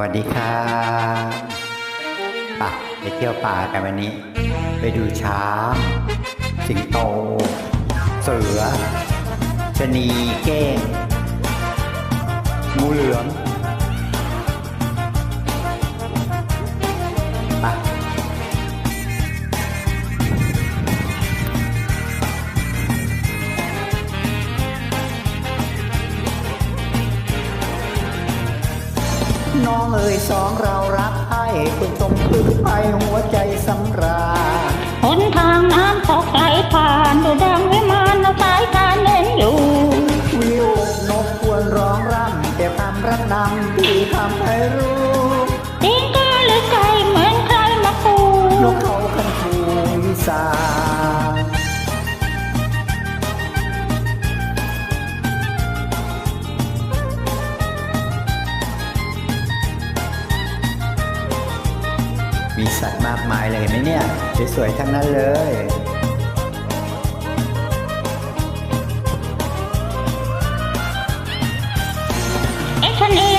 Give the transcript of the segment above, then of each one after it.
สวัสดีครับป่ะไปเที่ยวป่ากันวันนี้ ไปดูช้างสิงโต เสือชะนีเก้งงูเหลือมไป น้องเอ๋ยสองเรารักให้คุณตรงพึ่งไปหัวใจสำราญหนทางน้ำตกไหลผ่านดูดังวิมานเอาสายการเน้นอยู่ วิวนกควรร้องร่ำแต่ความรักนำที่ทำให้รู้ติงก็หรือไก่เหมือนใครมาคูนกเขาขันคูวิสา สัตว์มากมายเลยเห็นไหมเนี่ยสวยๆทั้งนั้นเลยเอ็กซ์เอ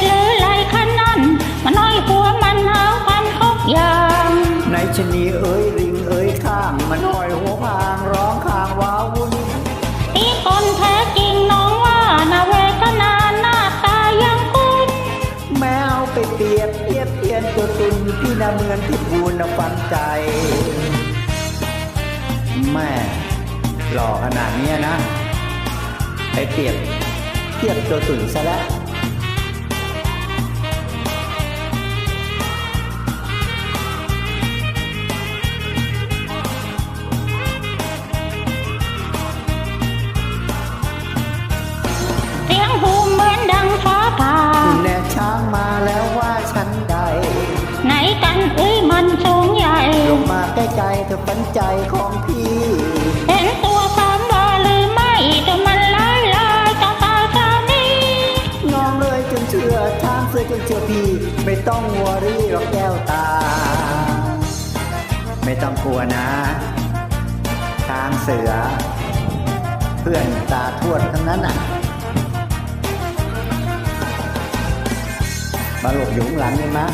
เหมือนพิบูลนะฟันใจ แม่หล่อขนาดนี้นะ ไปเปรียบเทียบตัวตุนซะแล้ว กันเอ้ยมันสูงใหญ่ ลงมาใกล้ๆเธอฝันใจของพี่ เห็นตัวสามวาหรือไม่ตัวมันลายลายต้องตายคราวนี้น้องเลยจนเชื่อช้างเสือจนเชื่อพี่ ไม่ต้องวอรี่หรอกแก้วตา ไม่ต้องกลัวนะช้างเสือ เพื่อนตาทวดทั้งนั้นอะมาหลบอยู่ข้างหลังนี่มะ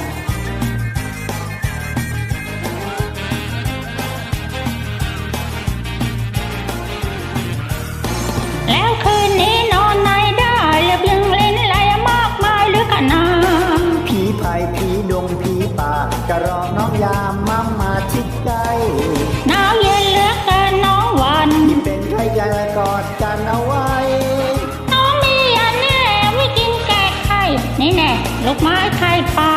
กันเอาไว้ น้องมีอันแน่ไม่กินแก้ไขนี่แน่ลูกไม้ไข่ปลา